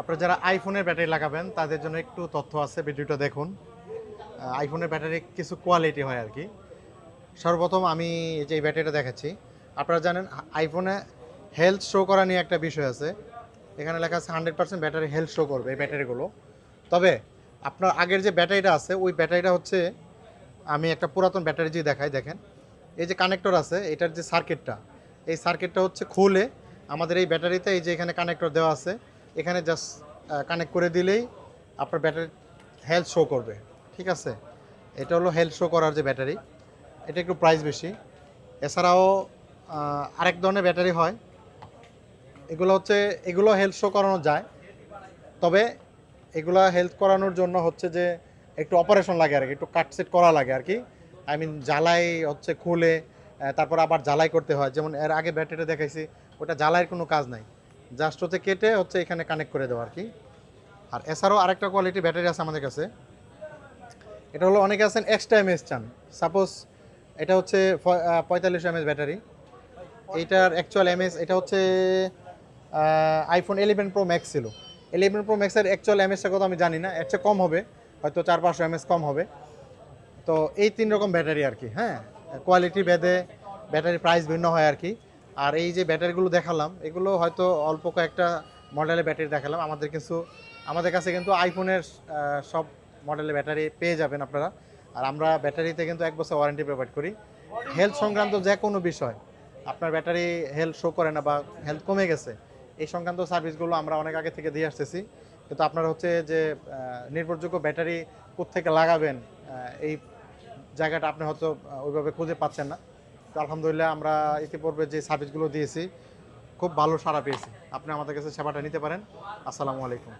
আপনারা যারা আইফোনের ব্যাটারি লাগাবেন, তাদের জন্য একটু তথ্য আছে, ভিডিওটা দেখুন। আইফোনের ব্যাটারি কিছু কোয়ালিটি হয় আর কি। সর্বপ্রথম আমি এই যে ব্যাটারিটা দেখাচ্ছি, আপনারা জানেন, আইফোনে হেলথ শো করা নিয়ে একটা বিষয় আছে। এখানে লেখা আছে hundred percent battery health show করবে এই ব্যাটারিগুলো। তবে আপনার আগের যে ব্যাটারিটা আছে, ওই ব্যাটারিটা হচ্ছে, আমি একটা পুরাতন ব্যাটারি যদি দেখাই, দেখেন। এই যে কানেক্টর আছে, এটার যে সার্কিটটা এই সার্কিটটা হচ্ছে খুলে আমাদের এই ব্যাটারিতে এই যে এখানে কানেক্টর দেওয়া আছে এখানে জাস্ট কানেক্ট করে দিলেই আপনার ব্যাটারি হেলথ শো করবে। ঠিক আছে? এটা হলো হেলথ শো করার যে ব্যাটারি এটা একটু প্রাইস বেশি। এছাড়াও আরেক ধরনের ব্যাটারি হয়। এগুলো হচ্ছে, এগুলো হেলথ শো করানো যায়। তবে এগুলো হেলথ করানোর জন্য হচ্ছে যে একটু অপারেশন লাগে আর কি, একটু কাট সেট করা লাগে আর কি। আই মিন জ্বালাই হচ্ছে খুলে তারপর আবার জ্বালাই করতে হয়। যেমন এর আগে ব্যাটারিটা দেখাইছি, ওটা জ্বালাইয়ের কোনো কাজ নাই। জাস্ট হচ্ছে কেটে হচ্ছে এখানে কানেক্ট করে দেওয়া আর কি আর এছাড়াও আরেকটা কোয়ালিটি ব্যাটারি আছে আমাদের কাছে। এটা হলো অনেকে আছেন এক্সট্রা এমএস চান। সাপোজ এটা হচ্ছে পঁয়তাল্লিশ এমএস ব্যাটারি এইটার অ্যাকচুয়াল এমএস এটা হচ্ছে আইফোন ইলেভেন প্রো ম্যাক্স ছিল। ইলেভেন প্রো ম্যাক্সের অ্যাকচুয়াল এমএসটা কত আমি জানি না। এর চেয়ে কম হবে। হয়তো চার পাঁচশো এমএস কম হবে। তো এই তিন রকম ব্যাটারি আর কি হ্যাঁ? কোয়ালিটি ভেদে ব্যাটারি প্রাইস ভিন্ন হয় আর কি আর এই যে ব্যাটারিগুলো দেখালাম, এগুলো হয়তো অল্প কয়েকটা মডেলের ব্যাটারি দেখালাম। আমাদের কিছু আমাদের কাছে কিন্তু আইফোনের সব মডেলের ব্যাটারি পেয়ে যাবেন আপনারা। আর আমরা ব্যাটারিতে কিন্তু এক বছর ওয়ারেন্টি প্রোভাইড করি। হেলথ সংক্রান্ত যে কোনো বিষয়, আপনার ব্যাটারি হেলথ শো করে না বা হেলথ কমে গেছে, এই সংক্রান্ত সার্ভিসগুলো আমরা অনেক আগে থেকে দিয়ে আসতেছি। কিন্তু আপনারা হচ্ছে যে নির্ভরযোগ্য ব্যাটারি কোথেকে লাগাবেন এই জায়গাটা আপনি হয়তো ওইভাবে খুঁজে পাচ্ছেন না। তো আলহামদুলিল্লাহ আমরা ইতিপূর্বে যে সার্ভিসগুলো দিয়েছি, খুব ভালো সাড়া পেয়েছি। আপনি আমাদের কাছে সেবাটা নিতে পারেন। আসসালামু আলাইকুম।